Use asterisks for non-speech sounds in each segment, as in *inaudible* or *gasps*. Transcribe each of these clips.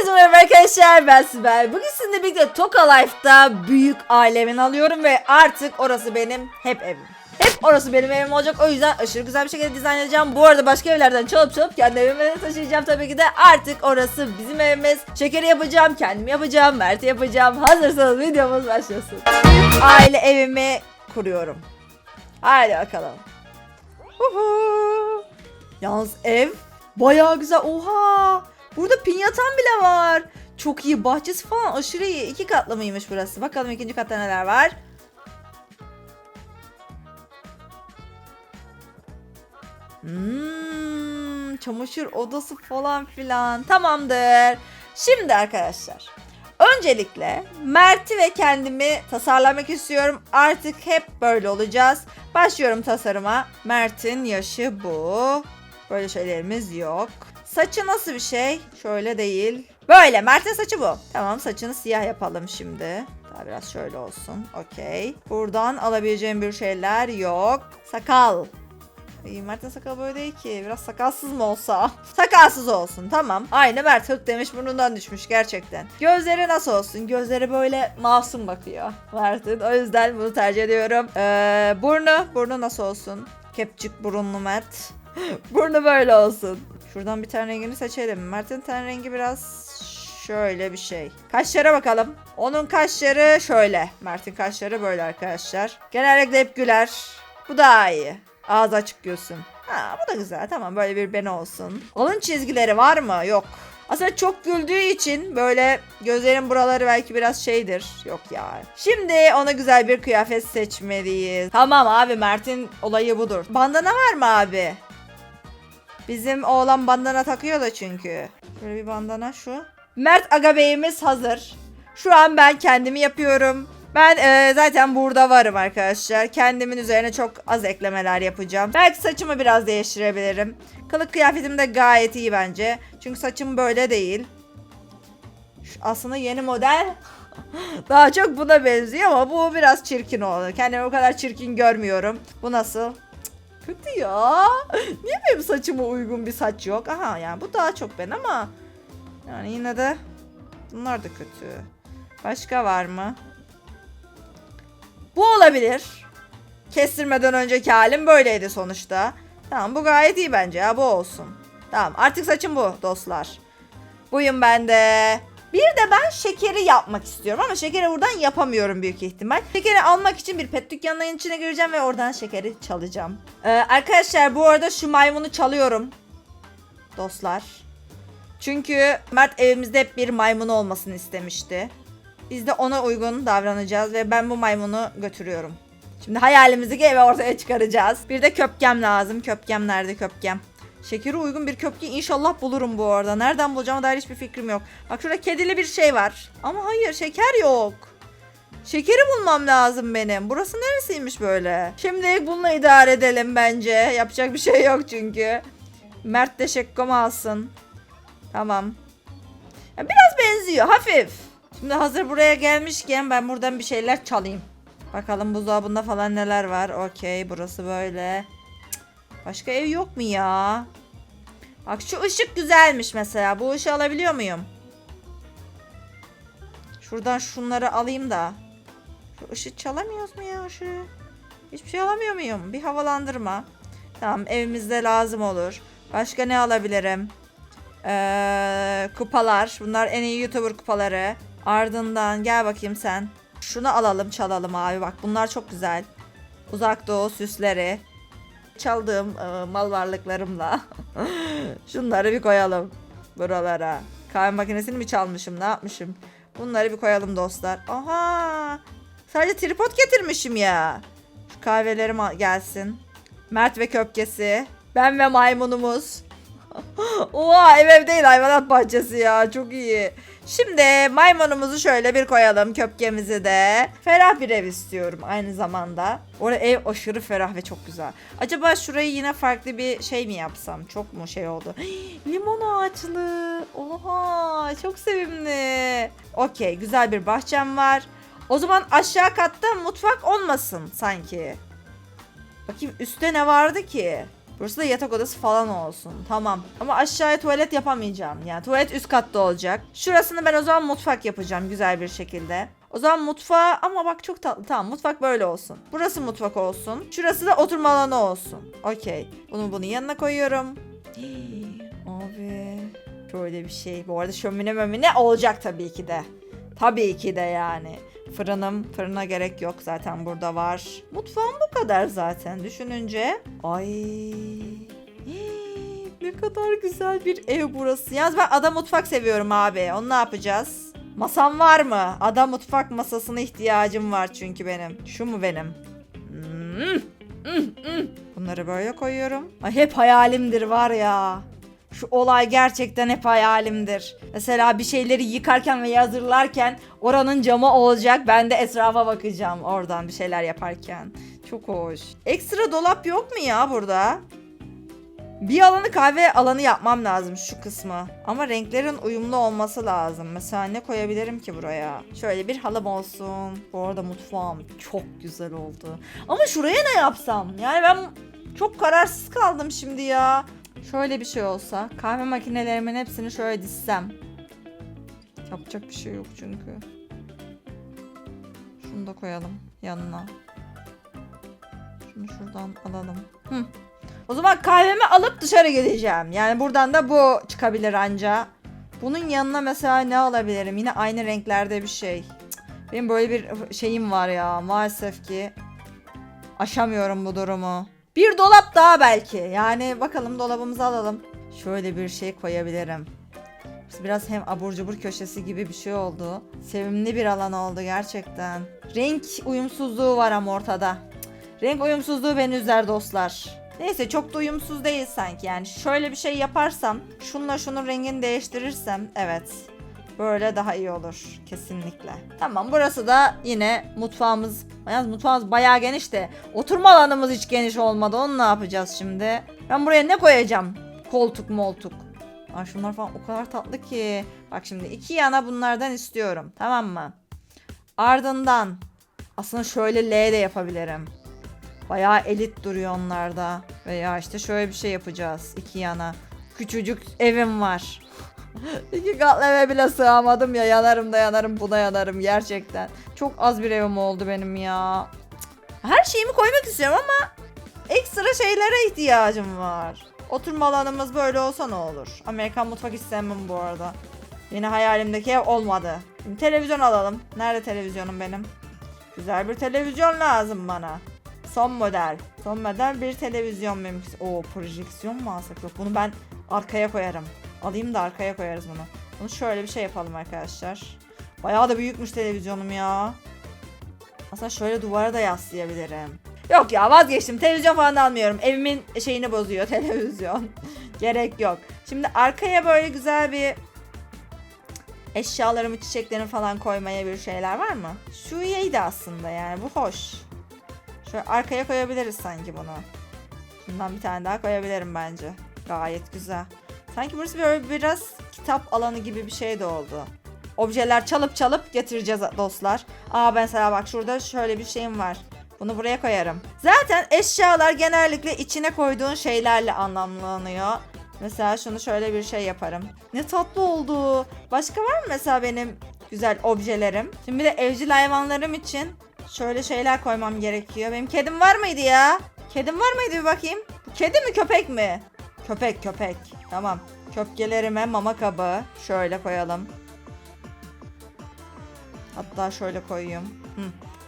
Herkese merhaba arkadaşlar ben Sibel. Bugün sizinle birlikte Toka Life'da büyük ailemin alıyorum ve artık orası benim hep evim. Hep orası benim evim olacak o yüzden aşırı güzel bir şekilde dizayn edeceğim. Bu arada başka evlerden çalıp çalıp kendi evime de taşıyacağım tabii ki de. Artık orası bizim evimiz. Şekeri yapacağım, kendim yapacağım, Mert'i yapacağım. Hazırsanız videomuz başlasın. Aile evimi kuruyorum. Haydi bakalım. Huhu. Yalnız ev bayağı güzel. Oha! Burada pinyatam bile var. Çok iyi. Bahçesi falan aşırı iyi. İki katlı mıymış burası? Bakalım ikinci katta neler var. Hmm, çamaşır odası falan filan. Tamamdır. Şimdi arkadaşlar. Öncelikle Mert'i ve kendimi tasarlamak istiyorum. Artık hep böyle olacağız. Başlıyorum tasarıma. Mert'in yaşı bu. Böyle şeylerimiz yok. Saçı nasıl bir şey? Şöyle değil. Böyle. Mert'in saçı bu. Tamam saçını siyah yapalım şimdi. Daha biraz şöyle olsun. Okey. Buradan alabileceğim bir şeyler yok. Sakal. Ay, Mert'in sakalı böyle değil ki. Biraz sakalsız mı olsa? *laughs* Sakalsız olsun tamam. Aynı Mert hık demiş burnundan düşmüş gerçekten. Gözleri nasıl olsun? Gözleri böyle masum bakıyor Mert'in. O yüzden bunu tercih ediyorum. Ee, burnu. Burnu nasıl olsun? Kepçik burunlu Mert. *laughs* burnu böyle olsun. Şuradan bir tane rengini seçelim. Mert'in ten rengi biraz şöyle bir şey. Kaşlara bakalım. Onun kaşları şöyle. Mert'in kaşları böyle arkadaşlar. Genellikle hep güler. Bu daha iyi. Ağzı açık gülsün. Ha bu da güzel. Tamam böyle bir ben olsun. Alın çizgileri var mı? Yok. Aslında çok güldüğü için böyle gözlerin buraları belki biraz şeydir. Yok ya. Şimdi ona güzel bir kıyafet seçmeliyiz. Tamam abi Mert'in olayı budur. Bandana var mı abi? Bizim oğlan bandana takıyor da çünkü. Böyle bir bandana şu. Mert Aga Bey'imiz hazır. Şu an ben kendimi yapıyorum. Ben e, zaten burada varım arkadaşlar. Kendimin üzerine çok az eklemeler yapacağım. Belki saçımı biraz değiştirebilirim. Kılık kıyafetim de gayet iyi bence. Çünkü saçım böyle değil. Şu aslında yeni model *laughs* daha çok buna benziyor ama bu biraz çirkin oldu. Kendimi o kadar çirkin görmüyorum. Bu nasıl? Kötü ya. Niye benim saçıma uygun bir saç yok? Aha yani bu daha çok ben ama yani yine de bunlar da kötü. Başka var mı? Bu olabilir. Kestirmeden önceki halim böyleydi sonuçta. Tamam bu gayet iyi bence ya bu olsun. Tamam artık saçım bu dostlar. Buyum ben de. Bir de ben şekeri yapmak istiyorum ama şekeri buradan yapamıyorum büyük ihtimal. Şekeri almak için bir pet dükkanının içine gireceğim ve oradan şekeri çalacağım. Ee, arkadaşlar bu arada şu maymunu çalıyorum. Dostlar. Çünkü Mert evimizde hep bir maymun olmasını istemişti. Biz de ona uygun davranacağız ve ben bu maymunu götürüyorum. Şimdi hayalimizi eve ortaya çıkaracağız. Bir de köpkem lazım. Köpkem nerede köpkem? Şekeri uygun bir köpke inşallah bulurum bu arada. Nereden bulacağıma dair hiçbir fikrim yok. Bak şurada kedili bir şey var. Ama hayır şeker yok. Şekeri bulmam lazım benim. Burası neresiymiş böyle? Şimdi bununla idare edelim bence. Yapacak bir şey yok çünkü. Mert de şekkomu alsın. Tamam. Ya biraz benziyor hafif. Şimdi hazır buraya gelmişken ben buradan bir şeyler çalayım. Bakalım buzdolabında falan neler var. Okey burası böyle. Başka ev yok mu ya? Bak şu ışık güzelmiş mesela. Bu ışığı alabiliyor muyum? Şuradan şunları alayım da. Şu ışık çalamıyoruz mu ya şu? Hiçbir şey alamıyor muyum? Bir havalandırma. Tamam evimizde lazım olur. Başka ne alabilirim? Ee, kupalar. Bunlar en iyi YouTuber kupaları. Ardından gel bakayım sen. Şunu alalım çalalım abi bak bunlar çok güzel. Uzak doğu süsleri. Çaldığım e, mal varlıklarımla. *laughs* Şunları bir koyalım buralara. Kahve makinesini mi çalmışım ne yapmışım? Bunları bir koyalım dostlar. Aha! Sadece tripod getirmişim ya. Şu kahvelerim gelsin. Mert ve köpkesi. Ben ve maymunumuz. *laughs* Oha ev ev değil hayvanat bahçesi ya çok iyi. Şimdi maymunumuzu şöyle bir koyalım köpkemizi de. Ferah bir ev istiyorum aynı zamanda. Orada ev aşırı ferah ve çok güzel. Acaba şurayı yine farklı bir şey mi yapsam? Çok mu şey oldu? *gasps* Limon ağaçlı. Oha çok sevimli. Okey güzel bir bahçem var. O zaman aşağı katta mutfak olmasın sanki. Bakayım üstte ne vardı ki? Burası da yatak odası falan olsun. Tamam. Ama aşağıya tuvalet yapamayacağım. Yani tuvalet üst katta olacak. Şurasını ben o zaman mutfak yapacağım güzel bir şekilde. O zaman mutfağı ama bak çok tatlı. Tamam mutfak böyle olsun. Burası mutfak olsun. Şurası da oturma alanı olsun. Okey. Bunu bunun yanına koyuyorum. Hii, *gasps* Abi. Şöyle bir şey. Bu arada şömine mömine olacak tabii ki de. Tabii ki de yani. Fırınım, fırına gerek yok zaten burada var. Mutfağım bu kadar zaten düşününce. Ay. Ne kadar güzel bir ev burası. Yalnız ben ada mutfak seviyorum abi. Onu ne yapacağız? Masam var mı? Ada mutfak masasına ihtiyacım var çünkü benim. Şu mu benim? Hmm, hmm, hmm. Bunları böyle koyuyorum. Ay hep hayalimdir var ya. Şu olay gerçekten hep hayalimdir. Mesela bir şeyleri yıkarken ve hazırlarken oranın camı olacak. Ben de etrafa bakacağım oradan bir şeyler yaparken. Çok hoş. Ekstra dolap yok mu ya burada? Bir alanı kahve alanı yapmam lazım şu kısmı. Ama renklerin uyumlu olması lazım. Mesela ne koyabilirim ki buraya? Şöyle bir halım olsun. Bu arada mutfağım çok güzel oldu. Ama şuraya ne yapsam? Yani ben çok kararsız kaldım şimdi ya. Şöyle bir şey olsa kahve makinelerimin hepsini şöyle dizsem. Yapacak bir şey yok çünkü. Şunu da koyalım yanına. Şunu şuradan alalım. Hı. O zaman kahvemi alıp dışarı gideceğim. Yani buradan da bu çıkabilir anca. Bunun yanına mesela ne alabilirim? Yine aynı renklerde bir şey. Benim böyle bir şeyim var ya maalesef ki. Aşamıyorum bu durumu. Bir dolap daha belki. Yani bakalım dolabımızı alalım. Şöyle bir şey koyabilirim. Biraz hem abur cubur köşesi gibi bir şey oldu. Sevimli bir alan oldu gerçekten. Renk uyumsuzluğu var ama ortada. Renk uyumsuzluğu beni üzer dostlar. Neyse çok da uyumsuz değil sanki yani. Şöyle bir şey yaparsam, şunla şunun rengini değiştirirsem evet. Böyle daha iyi olur kesinlikle. Tamam burası da yine mutfağımız. Yalnız mutfağımız bayağı geniş de oturma alanımız hiç geniş olmadı. Onu ne yapacağız şimdi? Ben buraya ne koyacağım? Koltuk moltuk. Aa, şunlar falan o kadar tatlı ki. Bak şimdi iki yana bunlardan istiyorum. Tamam mı? Ardından aslında şöyle L de yapabilirim. Bayağı elit duruyor onlarda. Veya işte şöyle bir şey yapacağız iki yana. Küçücük evim var. İki katlı eve bile sığamadım ya yanarım da yanarım buna yanarım gerçekten. Çok az bir evim oldu benim ya. Her şeyimi koymak istiyorum ama ekstra şeylere ihtiyacım var. Oturma alanımız böyle olsa ne olur? Amerikan mutfak istemem bu arada. Yine hayalimdeki ev olmadı. Şimdi televizyon alalım. Nerede televizyonum benim? Güzel bir televizyon lazım bana. Son model. Son model bir televizyon mümkün. Oo projeksiyon mu alsak? Yok bunu ben arkaya koyarım. Alayım da arkaya koyarız bunu. Bunu şöyle bir şey yapalım arkadaşlar. Bayağı da büyükmüş televizyonum ya. Aslında şöyle duvara da yaslayabilirim. Yok ya vazgeçtim. Televizyon falan almıyorum. Evimin şeyini bozuyor *laughs* televizyon. Gerek yok. Şimdi arkaya böyle güzel bir eşyalarımı, çiçeklerimi falan koymaya bir şeyler var mı? Şu iyiydi aslında yani. Bu hoş. Şöyle arkaya koyabiliriz sanki bunu. Bundan bir tane daha koyabilirim bence. Gayet güzel. Sanki burası böyle biraz kitap alanı gibi bir şey de oldu. Objeler çalıp çalıp getireceğiz dostlar. Aa mesela bak şurada şöyle bir şeyim var. Bunu buraya koyarım. Zaten eşyalar genellikle içine koyduğun şeylerle anlamlanıyor. Mesela şunu şöyle bir şey yaparım. Ne tatlı oldu. Başka var mı mesela benim güzel objelerim? Şimdi bir de evcil hayvanlarım için şöyle şeyler koymam gerekiyor. Benim kedim var mıydı ya? Kedim var mıydı bir bakayım. Kedi mi köpek mi? Köpek köpek. Tamam. Köpkelerime mama kabı şöyle koyalım. Hatta şöyle koyayım. Hı.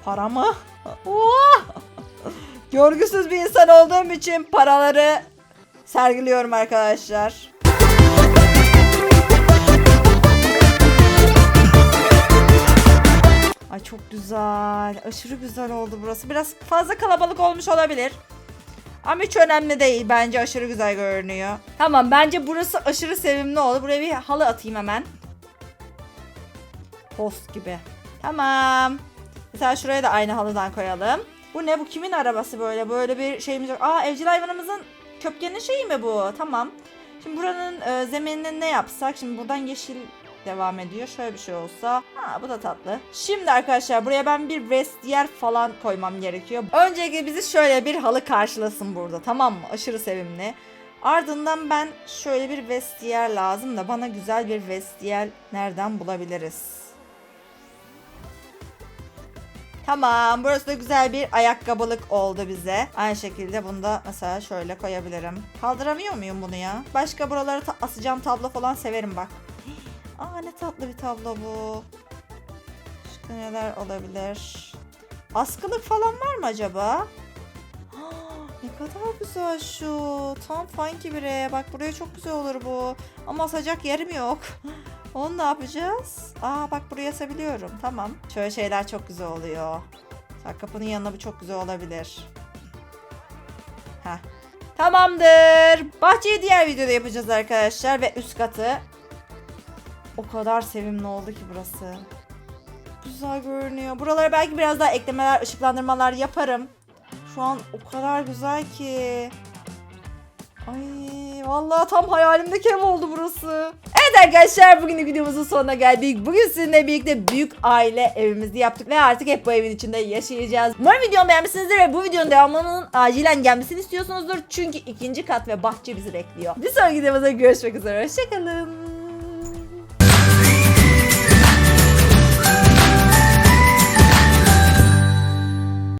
Para mı? *laughs* Oh! Görgüsüz bir insan olduğum için paraları sergiliyorum arkadaşlar. Ay çok güzel. Aşırı güzel oldu burası. Biraz fazla kalabalık olmuş olabilir. Ama hiç önemli değil. Bence aşırı güzel görünüyor. Tamam bence burası aşırı sevimli oldu. Buraya bir halı atayım hemen. Post gibi. Tamam. Mesela şuraya da aynı halıdan koyalım. Bu ne? Bu kimin arabası böyle? Böyle bir şeyimiz yok. Aa evcil hayvanımızın köpkenin şeyi mi bu? Tamam. Şimdi buranın e, zeminini ne yapsak? Şimdi buradan yeşil devam ediyor. Şöyle bir şey olsa. Ha bu da tatlı. Şimdi arkadaşlar buraya ben bir vestiyer falan koymam gerekiyor. Öncelikle bizi şöyle bir halı karşılasın burada tamam mı? Aşırı sevimli. Ardından ben şöyle bir vestiyer lazım da bana güzel bir vestiyer nereden bulabiliriz? Tamam burası da güzel bir ayakkabılık oldu bize. Aynı şekilde bunu da mesela şöyle koyabilirim. Kaldıramıyor muyum bunu ya? Başka buralara ta- asacağım tablo falan severim bak. Aa ne tatlı bir tablo bu. Başka neler olabilir? Askılık falan var mı acaba? Ne kadar güzel şu. Tam funky bir re. Bak buraya çok güzel olur bu. Ama asacak yerim yok. *laughs* Onu ne yapacağız? Aa bak buraya asabiliyorum. Tamam. Şöyle şeyler çok güzel oluyor. Bak kapının yanına bu çok güzel olabilir. Heh. Tamamdır. Bahçeyi diğer videoda yapacağız arkadaşlar ve üst katı. O kadar sevimli oldu ki burası. Güzel görünüyor. Buralara belki biraz daha eklemeler, ışıklandırmalar yaparım. Şu an o kadar güzel ki. Ay vallahi tam hayalimdeki ev oldu burası. Evet arkadaşlar bugün videomuzun sonuna geldik. Bugün sizinle birlikte büyük aile evimizi yaptık ve artık hep bu evin içinde yaşayacağız. Umarım videomu beğenmişsinizdir ve bu videonun devamının acilen gelmesini istiyorsunuzdur. Çünkü ikinci kat ve bahçe bizi bekliyor. Bir sonraki videomuzda görüşmek üzere. Hoşçakalın.